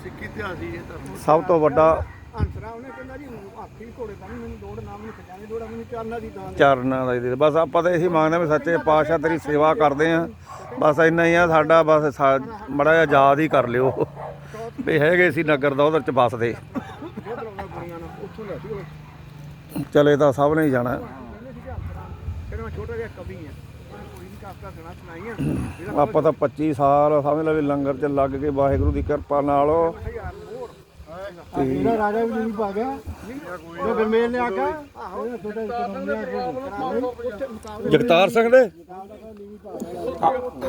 ਸਿੱਖੀ ਇਤਿਹਾਸ ਹੀ ਇਹ ਤਾਂ ਸਭ ਤੋਂ ਵੱਡਾ ਅੰਤਰਾ ਉਹਨੇ ਕਹਿੰਦਾ ਜੀ ਹਾਥੀ ਘੋੜੇ ਤਾਂ ਮੈਨੂੰ ਦੌੜ ਨਾ ਮੈਨੂੰ ਖਜਾਨੇ ਦੌੜਾ ਮੈਨੂੰ ਚਾਰਨਾ ਦੀ ਦਾਨ ਚਰਨਾਂ ਦਾ। ਬਸ ਆਪਾਂ ਤਾਂ ਇਹੀ ਮੰਗਦੇ ਆ ਵੀ ਸੱਚੇ ਪਾਤਸ਼ਾਹ ਤੇਰੀ ਸੇਵਾ ਕਰਦੇ ਆ। ਬਸ ਇੰਨਾ ਹੀ ਆ, ਸਾਡਾ ਬਸ ਮੜਾ ਜਿਹਾ ਯਾਦ ਹੀ ਕਰ ਲਿਓ। ਵੀ ਹੈਗੇ ਸੀ ਨਗਰ ਦਾ, ਉਹਦੇ ਚ ਬਸਦੇ ਚਲੇ ਤਾਂ ਸਭ ਨੇ ਜਾਣਾ। ਆਪਾਂ ਤਾਂ 25 ਸਾਲ ਸਮਝ ਲਓ ਵੀ ਲੰਗਰ ਚ ਲੱਗ ਕੇ ਵਾਹਿਗੁਰੂ ਦੀ ਕਿਰਪਾ ਨਾਲ ਇਹਦਾ ਰਾਜਾ ਵੀ ਨਹੀਂ ਪਾ ਗਿਆ। ਉਹ ਗਰਮੇਲ ਨੇ ਆਖਿਆ ਛੋਟਾ ਜਗਤਾਰ ਸਿੰਘ ਦੇ?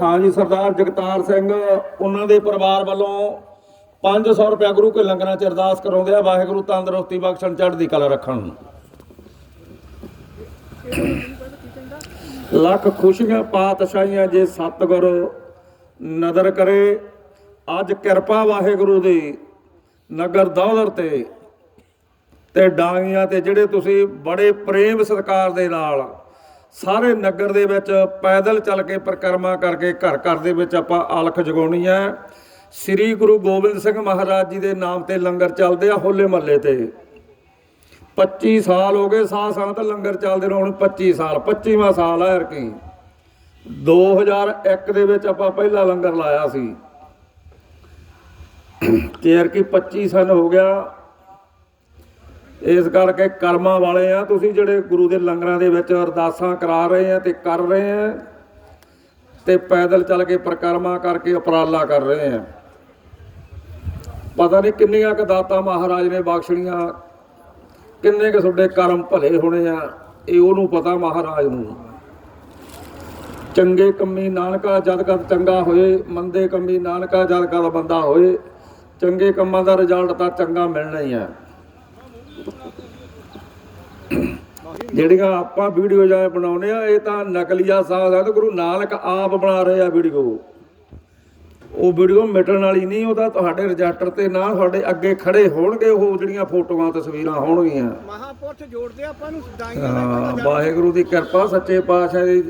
ਹਾਂ ਜੀ ਸਰਦਾਰ ਜਗਤਾਰ ਸਿੰਘ ਉਹਨਾਂ ਦੇ ਪਰਿਵਾਰ ਵੱਲੋਂ 500 ਰੁਪਇਆ ਗੁਰੂ ਕੇ ਲੰਗਰਾਂ ਚ ਅਰਦਾਸ ਕਰਾਉਂਦੇ ਆ ਵਾਹਿਗੁਰੂ ਤੰਦਰੁਸਤੀ ਬਖਸ਼ਣ ਚੜ੍ਹਦੀ ਕਲਾ ਰੱਖਣ। ਲੱਖ ਖੁਸ਼ੀਆਂ ਪਾਤਸ਼ਾਹੀਆਂ ਜੇ ਸਤਿਗੁਰ ਨਦਰ ਕਰੇ ਅੱਜ ਕਿਰਪਾ ਵਾਹਿਗੁਰੂ ਦੀ ਨਗਰ ਦੌਲਰ ਤੇ ਤੇ ਡਾਂਗੀਆਂ ਤੇ ਜਿਹੜੇ ਤੁਸੀਂ ਬੜੇ ਪ੍ਰੇਮ ਸਤਿਕਾਰ ਦੇ ਨਾਲ ਸਾਰੇ ਨਗਰ ਦੇ ਵਿੱਚ ਪੈਦਲ ਚੱਲ ਕੇ ਪਰਿਕਰਮਾ ਕਰਕੇ ਘਰ ਘਰ ਦੇ ਵਿੱਚ ਆਪਾਂ ਆਲਖ ਜਗਾਉਣੀ ਹੈ। ਸ੍ਰੀ ਗੁਰੂ ਗੋਬਿੰਦ ਸਿੰਘ ਮਹਾਰਾਜ ਜੀ ਦੇ ਨਾਮ ਤੇ ਲੰਗਰ ਚੱਲਦੇ ਆ ਹੋਲੇ ਮਹੱਲੇ ਤੇ। 25 ਸਾਲ ਹੋ ਗਏ ਸਾਹ ਸਾਹ ਤਾਂ ਲੰਗਰ ਚੱਲਦੇ ਨੂੰ, ਹੁਣ 25 ਸਾਲ 25ਵਾਂ ਸਾਲ ਹੈ ਕੀ। 2001 ਦੇ ਵਿੱਚ ਆਪਾਂ ਪਹਿਲਾ ਲੰਗਰ ਲਾਇਆ ਸੀ। ਕੇਰ ਕੀ 25 ਸਾਲ ਹੋ ਗਿਆ। ਇਸ ਕਰਕੇ ਕਰਮਾਂ ਵਾਲੇ ਆ, ਤੁਸੀਂ ਜਿਹੜੇ ਗੁਰੂ ਦੇ ਲੰਗਰਾਂ ਦੇ ਵਿੱਚ ਅਰਦਾਸਾਂ ਕਰਾ ਰਹੇ ਆ ਤੇ ਕਰ ਰਹੇ ਆ ਤੇ ਪੈਦਲ ਚੱਲ ਕੇ ਪ੍ਰਕਰਮਾ ਕਰਕੇ ਉਪਰਾਲਾ ਕਰ ਰਹੇ ਆ। ਪਤਾ ਨਹੀਂ ਕਿੰਨੀਆਂ ਕੁ ਦਾਤਾਂ ਮਹਾਰਾਜ ਨੇ ਬਖਸ਼ਣੀਆਂ, ਕਿੰਨੇ ਕੁ ਤੁਹਾਡੇ ਕਰਮ ਭਲੇ ਹੋਣੇ ਆ, ਇਹ ਉਹਨੂੰ ਪਤਾ ਮਹਾਰਾਜ ਨੂੰ। ਚੰਗੇ ਕੰਮੀ ਨਾਨਕਾ ਜਦ ਕਦ ਚੰਗਾ ਹੋਏ, ਮੰਦੇ ਕੰਮੀ ਨਾਨਕਾ ਜਦ ਕਦ ਬੰਦਾ ਹੋਏ। ਚੰਗੇ ਕੰਮਾਂ ਦਾ ਰਿਜ਼ਲਟ ਤਾਂ ਚੰਗਾ ਮਿਲਣਾ ਹੀ ਆ। ਜਿਹੜੀਆਂ ਆਪਾਂ ਵੀਡੀਓ ਜਾਂ ਬਣਾਉਂਦੇ ਆ ਇਹ ਤਾਂ ਨਕਲੀਆ ਸਾਧ ਗੁਰੂ ਨਾਨਕ ਆਪ ਬਣਾ ਰਹੇ ਆ ਵੀਡੀਓ ਉਹ ਵੀਡੀਓ ਮਿਟਣ ਵਾਲੀ ਨਹੀਂ ਉਹ ਤਾਂ ਤੁਹਾਡੇ ਰਜਿਸਟਰ ਤੇ ਨਾ ਤੁਹਾਡੇ ਅੱਗੇ ਖੜੇ ਹੋਣਗੇ ਉਹ ਜਿਹੜੀਆਂ ਫੋਟੋਆਂ ਤਸਵੀਰਾਂ ਹੋਣਗੀਆਂ। ਮਹਾਪੁਰਖ ਜੋੜਦੇ ਆਪਾਂ ਨੂੰ ਦਾਈਆਂ ਵਾਹਿਗੁਰੂ ਦੀ ਕਿਰਪਾ ਸੱਚੇ ਪਾਤਸ਼ਾਹ ਦੀ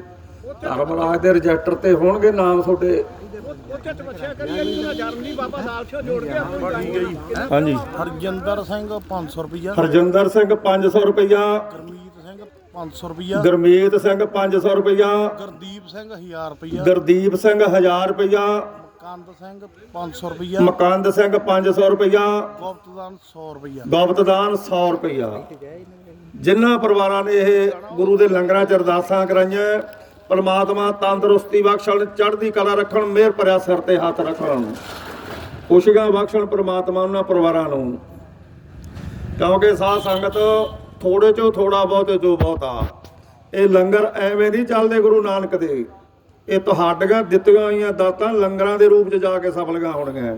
ਧਰਮਰਾਜ ਦੇ ਰਜਿਸਟਰ ਤੇ ਹੋਣਗੇ ਨਾਮ ਤੁਹਾਡੇ ਉੱਥੇ ਤਪੱਸਿਆ ਕਰੀਏ ਇਹਨੂੰ ਜਨਮ ਦੀ ਬਾਬਾ ਸਾਲ ਛੋ ਜੋੜ ਕੇ ਹਾਂਜੀ। ਹਰਜਿੰਦਰ ਸਿੰਘ 500 ਰੁਪਇਆ ਹਰਜਿੰਦਰ ਸਿੰਘ 500 ਰੁਪਇਆ ਗਰਮੀਤ ਸਿੰਘ 500 ਰੁਪਇਆ ਗੁਰਮੀਤ ਸਿੰਘ 500 ਰੁਪਇਆ ਗੁਰਦੀਪ ਸਿੰਘ 1000 ਰੁਪਇਆ ਗੁਰਦੀਪ ਸਿੰਘ 1000 ਰੁਪਇਆ ਕੰਦ ਸਿੰਘ 500 ਰੁਪਇਆ ਮਕੰਦ ਸਿੰਘ 500 ਰੁਪਇਆ ਗੁਪਤਦਾਨ 100 ਰੁਪਇਆ ਗੋਬਤਦਾਨ 100 ਰੁਪਇਆ ਜਿਨ੍ਹਾਂ ਪਰਿਵਾਰਾਂ ਨੇ ਇਹ ਗੁਰੂ ਦੇ ਲੰਗਰਾਂ 'ਚ ਅਰਦਾਸਾਂ ਕਰਾਈਆਂ ਪਰਮਾਤਮਾ ਤੰਦਰੁਸਤੀ ਬਖਸ਼ਣ, ਚੜ੍ਹਦੀ ਕਲਾ ਰੱਖਣ, ਮਿਹਰ ਭਰਿਆ ਸਿਰ ਤੇ ਹੱਥ ਰੱਖਣ। ਖੁਸ਼ੀਆਂ ਬਖਸ਼ਣ ਪਰਮਾਤਮਾ ਉਹਨਾਂ ਪਰਿਵਾਰਾਂ ਨੂੰ। ਕਿਉਂਕਿ ਸਾਧ ਸੰਗਤ ਥੋੜੇ ਚੋਂ ਥੋੜਾ ਬਹੁਤ, ਜੋ ਬਹੁਤਾ ਇਹ ਲੰਗਰ ਐਵੇਂ ਨਹੀਂ ਚੱਲਦੇ ਗੁਰੂ ਨਾਨਕ ਦੇ। ਇਹ ਤੁਹਾਡੀਆਂ ਦਿੱਤੀਆਂ ਹੋਈਆਂ ਦਾਤਾਂ ਲੰਗਰਾਂ ਦੇ ਰੂਪ 'ਚ ਜਾ ਕੇ ਸਫਲੀਆਂ ਹੋਣਗੀਆਂ।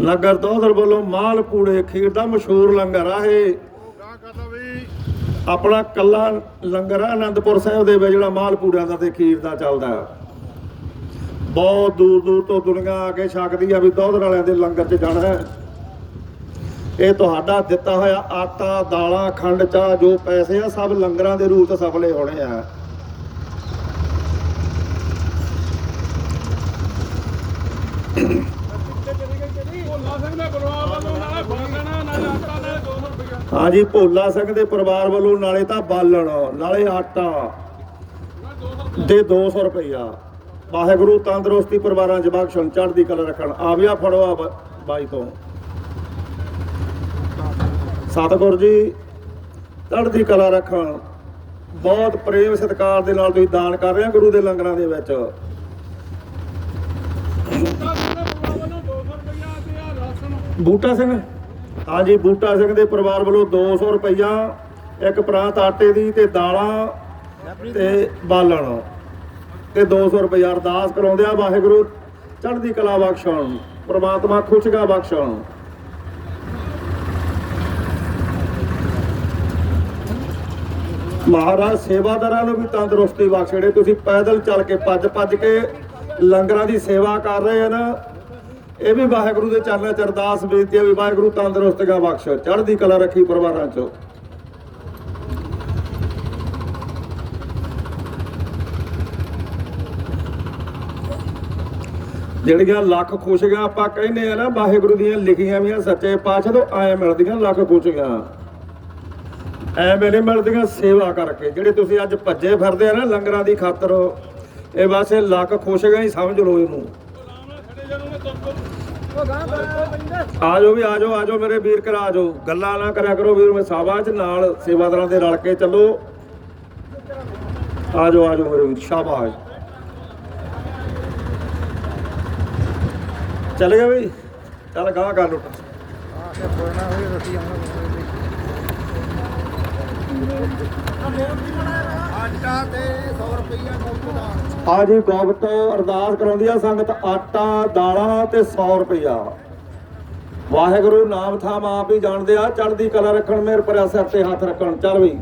ਨਗਰ ਦੋਦਰ ਵੱਲੋਂ ਮਾਲ ਪੂੜੇ ਖੀਰ ਦਾ ਮਸ਼ਹੂਰ ਲੰਗਰ ਆ ਇਹ। ਆਪਣਾ ਕੱਲਾ ਲੰਗਰ ਆ ਆਨੰਦਪੁਰ ਸਾਹਿਬ ਦੇ ਵਿੱਚ, ਜਿਹੜਾ ਮਾਲ ਦਾ ਤੇ ਖੀਰ ਦਾ ਚੱਲਦਾ ਬਹੁਤ ਦੂਰ ਦੂਰ ਤੋਂ ਦੁਨੀਆ ਆ ਕੇ ਛਕਦੀ ਆ ਵੀ ਦੋਦਰ ਵਾਲਿਆਂ ਦੇ ਲੰਗਰ 'ਚ ਜਾਣਾ ਹੈ। ਇਹ ਤੁਹਾਡਾ ਦਿੱਤਾ ਹੋਇਆ ਆਟਾ, ਦਾਲਾਂ, ਖੰਡ, ਚਾਹ, ਜੋ ਪੈਸੇ ਆ, ਸਭ ਲੰਗਰਾਂ ਦੇ ਰੂਪ 'ਚ ਸਫਲੇ ਹੋਣੇ ਆ। ਹਾਂਜੀ, ਭੋਲਾ ਸਿੰਘ ਦੇ ਪਰਿਵਾਰ ਵੱਲੋਂ ਨਾਲੇ ਤਾਂ ਬਾਲਣ, ਨਾਲੇ ਆਟਾ ਦੇ 200 ਰੁਪਇਆ ਵਾਹਿਗੁਰੂ ਤੰਦਰੁਸਤੀ ਪਰਿਵਾਰਾਂ ਚ ਬਖਸ਼ਣ ਚੜ੍ਹਦੀ ਕਲਾ ਰੱਖਣ। ਆਵਿਆ ਫੜੋ ਬਾਈ ਤੋਂ। ਸਤਿਗੁਰ ਜੀ, ਚੜ੍ਹਦੀ ਕਲਾ ਰੱਖਣ। ਬਹੁਤ ਪ੍ਰੇਮ ਸਤਿਕਾਰ ਦੇ ਨਾਲ ਤੁਸੀਂ ਦਾਨ ਕਰ ਰਹੇ ਹੋ ਗੁਰੂ ਦੇ ਲੰਗਰਾਂ ਦੇ ਵਿੱਚ। ਬੂਟਾ ਸਿੰਘ ਹਾਂਜੀ, ਬੂਟਾ ਸਿੰਘ ਦੇ ਪਰਿਵਾਰ ਵੱਲੋਂ 200 ਰੁਪਈਆ, ਇੱਕ ਪ੍ਰਾਂਤ ਆਟੇ ਦੀ ਤੇ ਦਾਲਾਂ ਤੇ ਬਾਲਣ। ਤੇ 200 ਰੁਪਈਆ ਅਰਦਾਸ ਕਰਾਉਂਦੇ ਆ ਵਾਹਿਗੁਰੂ, ਚੜ੍ਹਦੀ ਕਲਾ ਬਖਸ਼ਣ, ਪ੍ਰਮਾਤਮਾ ਖੁਸ਼ਗਾ ਬਖਸ਼ਣ। ਮਹਾਰਾਜ, ਸੇਵਾਦਾਰਾਂ ਨੂੰ ਵੀ ਤੰਦਰੁਸਤੀ ਬਖਸ਼ ਜਿਹੜੇ ਤੁਸੀਂ ਪੈਦਲ ਚੱਲ ਕੇ ਭੱਜ ਭੱਜ ਕੇ ਲੰਗਰਾਂ ਦੀ ਸੇਵਾ ਕਰ ਰਹੇ ਆ ਇਹ ਵੀ ਵਾਹਿਗੁਰੂ ਦੇ ਚਰਨਾਂ ਚ ਅਰਦਾਸ ਬੇਨਤੀ ਹੈ ਵੀ ਵਾਹਿਗੁਰੂ ਤੰਦਰੁਸਤੀਆਂ ਬਖਸ਼, ਚੜ੍ਹਦੀ ਕਲਾ ਰੱਖੀ ਪਰਿਵਾਰਾਂ 'ਚ। ਜਿਹੜੀਆਂ ਲੱਖ ਖੁਸ਼ੀਆਂ ਆਪਾਂ ਕਹਿੰਦੇ ਆ ਨਾ, ਵਾਹਿਗੁਰੂ ਦੀਆਂ ਲਿਖੀਆਂ ਵੀਆਂ ਸੱਚੇ ਪਾਤਸ਼ਾਹ ਤੋਂ ਐ ਮਿਲਦੀਆਂ ਲੱਖ ਖੁਸ਼ੀਆਂ। ਐ ਮੇਰੇ ਮਿਲਦੀਆਂ ਸੇਵਾ ਕਰਕੇ, ਜਿਹੜੇ ਤੁਸੀਂ ਅੱਜ ਭੱਜੇ ਫਿਰਦੇ ਆ ਨਾ ਲੰਗਰਾਂ ਦੀ ਖਾਤਰ, ਇਹ ਬਸ ਇਹ ਲੱਖ ਖੁਸ਼ੀਆਂ ਹੀ ਸਮਝ ਲਓ ਇਹਨੂੰ। ਆ ਜਾਓ ਵੀ ਆ ਜਾਓ ਆ ਜਾਓ ਮੇਰੇ ਵੀਰ ਕਰਾ ਆ ਜਾਓ ਗੱਲਾਂ ਨਾ ਕਰਿਆ ਕਰੋ ਵੀਰ, ਮੈਂ ਸਾਵਾ ਚ ਨਾਲ ਸੇਵਾਦਾਰਾਂ ਦੇ ਰਲ ਕੇ ਚੱਲੋ। ਆ ਜਾਓ ਆ ਜਾਓ ਮੇਰੇ ਵੀਰ, ਸ਼ਾਬਾਸ਼। ਚੱਲ ਗਿਆ ਬਈ ਚੱਲ ਗਾਹ ਕਰ ਲੁੱਟ। ਆ ਕੇ ਬੋਲਣਾ ਹੋਈ ਰੋਟੀ ਆਉਣਾ। ਆਟਾ ਤੇ 100 ਰੁਪਈਆ ਕੌਂਟਰ ਆ ਜੀ ਗੋਬਤ ਅਰਦਾਸ ਕਰਾਉਂਦੀ ਆ, ਸੰਗਤ ਆਟਾ, ਦਾਲਾਂ ਤੇ 100 ਰੁਪਈਆ। ਵਾਹਿਗੁਰੂ ਨਾਮ ਥਾਮ ਆਪ ਹੀ ਜਾਣਦੇ ਆ, ਚੜ੍ਹਦੀ ਕਲਾ ਰੱਖਣ, ਮੇਰ ਪਰ ਸਿਰ ਤੇ ਹੱਥ ਰੱਖਣ। ਚੱਲ ਵੀ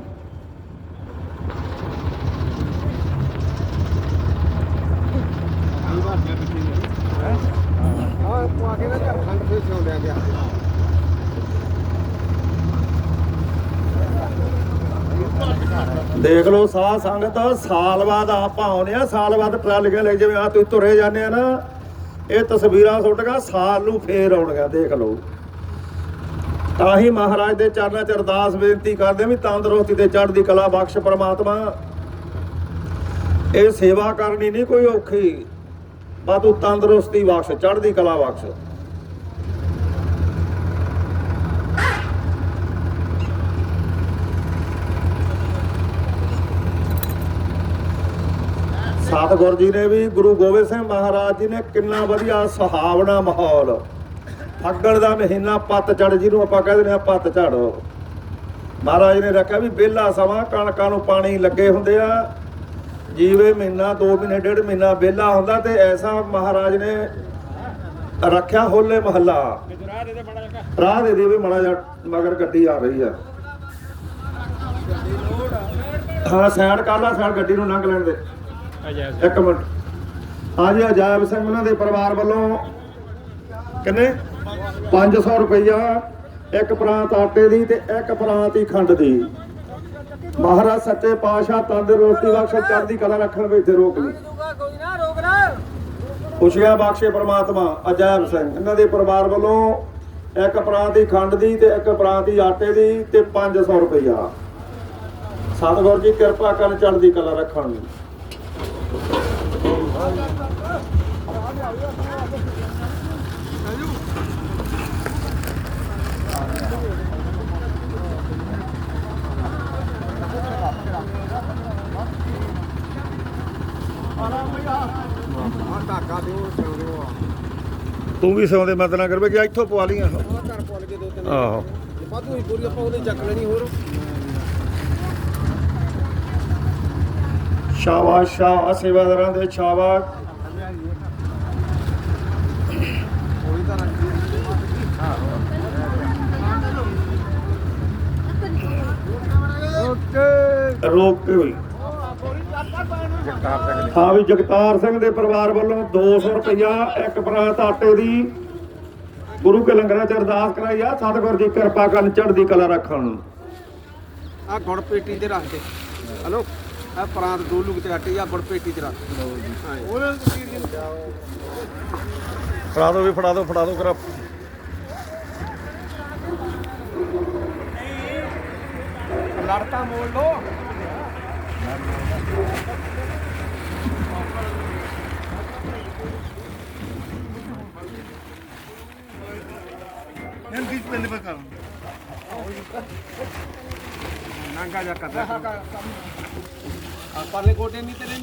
ਆਹ ਪਾ ਕੇ ਨਾ ਘਰ ਖੰਡ ਫੇਰ ਸਿਉਂਦਿਆਂ ਗਿਆ ਦੇਖ ਲਓ ਸਾਧ ਸੰਗਤ, ਸਾਲ ਬਾਅਦ ਆਪਾਂ ਆਉਨੇ ਆ ਸਾਲ ਬਾਅਦ ਟਰਾਲੀਆਂ ਲੈ ਜਿਵੇਂ ਆ ਤੁਸੀਂ ਤੁਰੇ ਜਾਂਦੇ ਆ ਨਾ, ਇਹ ਤਸਵੀਰਾਂ ਸੁੱਟਗਾ ਸਾਲ ਨੂੰ ਫੇਰ ਆਉਣਗੀਆਂ, ਦੇਖ ਲਓ। ਤਾਂ ਹੀ ਮਹਾਰਾਜ ਦੇ ਚਰਨਾਂ 'ਚ ਅਰਦਾਸ ਬੇਨਤੀ ਕਰਦੇ ਵੀ ਤੰਦਰੁਸਤੀ ਤੇ ਚੜ੍ਹਦੀ ਕਲਾ ਬਖਸ਼ ਪ੍ਰਮਾਤਮਾ। ਇਹ ਸੇਵਾ ਕਰਨੀ ਨਹੀਂ ਕੋਈ ਔਖੀ ਬਾ ਤੂੰ ਤੰਦਰੁਸਤੀ ਬਖਸ਼, ਚੜ੍ਹਦੀ ਕਲਾ ਬਖਸ਼। ਸਤਿਗੁਰ ਜੀ ਨੇ ਵੀ ਗੁਰੂ ਗੋਬਿੰਦ ਸਿੰਘ ਮਹਾਰਾਜ ਜੀ ਨੇ ਕਿੰਨਾ ਵਧੀਆ ਸੁਹਾਵਣਾ ਮਾਹੌਲ। ਫੱਗਣ ਦਾ ਮਹੀਨਾ ਪੱਤ ਚੜ, ਜਿਹਨੂੰ ਆਪਾਂ ਕਹਿੰਦੇ ਨੇ ਪੱਤ ਝੜ। ਮਹਾਰਾਜ ਨੇ ਰੱਖਿਆ ਵੀ ਵਿਹਲਾ ਸਮਾਂ, ਕਣਕਾਂ ਨੂੰ ਪਾਣੀ ਲੱਗੇ ਹੁੰਦੇ ਆ। ਜੀਵੇ ਮਹੀਨਾ 2 ਮਹੀਨੇ, ਡੇਢ ਮਹੀਨਾ ਵਿਹਲਾ ਹੁੰਦਾ ਤੇ ਐਸਾ ਮਹਾਰਾਜ ਨੇ ਰੱਖਿਆ ਹੋਲੇ ਮਹੱਲਾ। ਰਾਹ ਦੇ ਦੇ ਵੀ ਮੜਾ ਜਾ ਮਗਰ ਗੱਡੀ ਆ ਰਹੀ ਆ। ਹਾਂ, ਸਾਈਡ ਕਰ ਲਾ, ਸਾਈਡ ਗੱਡੀ ਨੂੰ ਲੰਘ ਲੈਣ ਦੇ। ਇੱਕ ਮਿੰਟ। ਹਾਂਜੀ, ਅਜਾਇਬ ਸਿੰਘ ਉਹਨਾਂ ਦੇ ਪਰਿਵਾਰ ਵੱਲੋਂ ਕਿੰਨੇ? 500 ਰੁਪਈਆ ਇੱਕ ਪ੍ਰਾਂਤ ਆਟੇ ਦੀ ਤੇ ਇੱਕ ਪ੍ਰਾਂਤ ਹੀ ਖੰਡ ਦੀ। ਮਹਾਰਾਜ ਸੱਚੇ ਪਾਤਸ਼ਾਹ ਤੰਦਰੁਸਤੀ ਬਖਸ਼ ਚੜ੍ਹਦੀ ਕਲਾ ਰੱਖਣ ਵਿੱਚ ਰੋਕ ਲਈ। ਖੁਸ਼ੀਆਂ ਬਖਸ਼ੇ ਪ੍ਰਮਾਤਮਾ, ਅਜਾਇਬ ਸਿੰਘ, ਇਹਨਾਂ ਦੇ ਪਰਿਵਾਰ ਵੱਲੋਂ ਇੱਕ ਪ੍ਰਾਂਤ ਦੀ ਖੰਡ ਦੀ ਤੇ ਇੱਕ ਪ੍ਰਾਂਤ ਦੀ ਆਟੇ ਦੀ ਤੇ 500 ਰੁਪਇਆ ਸਤਿਗੁਰ ਜੀ, ਕਿਰਪਾ ਕਰਨ ਚੜ੍ਹਦੀ ਕਲਾ ਰੱਖਣ। ਆਹ ਧਾਗਾ ਦਿਓ ਸਿਉਂਦੇ ਹੋ ਤੂੰ ਵੀ ਸੌਂਦੇ ਮਤ ਨਾ ਕਰਵੇ ਕਿ ਇੱਥੋਂ ਪਵਾ ਲੀਆਂ ਆਹ ਘਰ ਪੁੱਲ ਕੇ ਦੋ ਤਿੰਨ। ਆਹੋ। ਵਾਧੂ ਹੋਈ ਪੂਰੀ ਆਪਾਂ ਉਹਦੇ ਚੱਕ ਲੈਣੀ ਹੋਰ। ਸ਼ਾਬਾਸ਼ ਸ਼ਾਹ ਸੇਵਾਦਾਰਾਂ ਦੇ ਸ਼ਾਬਾਸ਼। ਰੋਕ ਕੇ ਹੋਈ। ਹਾਂ ਵੀ ਜਗਤਾਰ ਸਿੰਘ ਦੇ ਪਰਿਵਾਰ ਵੱਲੋਂ 200 ਰੁਪਇਆ ਇੱਕ ਪ੍ਰਾਂਤ ਆਟੇ ਦੀ ਗੁਰੂ ਕੇ ਲੰਗਰਾਂ ਚ ਅਰਦਾਸ ਕਰਾਈ ਆ। ਸਤਿਗੁਰ ਜੀ ਕਿਰਪਾ ਕਰਨ ਚੜ੍ਹਦੀ ਕਲਾ ਰੱਖਣ। ਆ ਗੁੜ ਪੇਟੀ ਤੇ ਰੱਖ ਦੇ। ਹਲੋ। ਆ ਪ੍ਰਾਂਤ ਦੋਲੂ ਕਿਤੇ ਹਟੇ ਜਾਂ ਗੁਰਪੇਟੀ ਚ ਰੱਖ। ਫੜਾ ਦੋ ਵੀ ਫੜਾ ਦੋ ਫੜਾ ਦੋ ਕਰਾ। ਨਾਂਗਾ ਜਾ ਕਰਦਾ। ਪਰਲੇ ਕੋਟੇ ਨਹੀਂ ਤੇਰੇ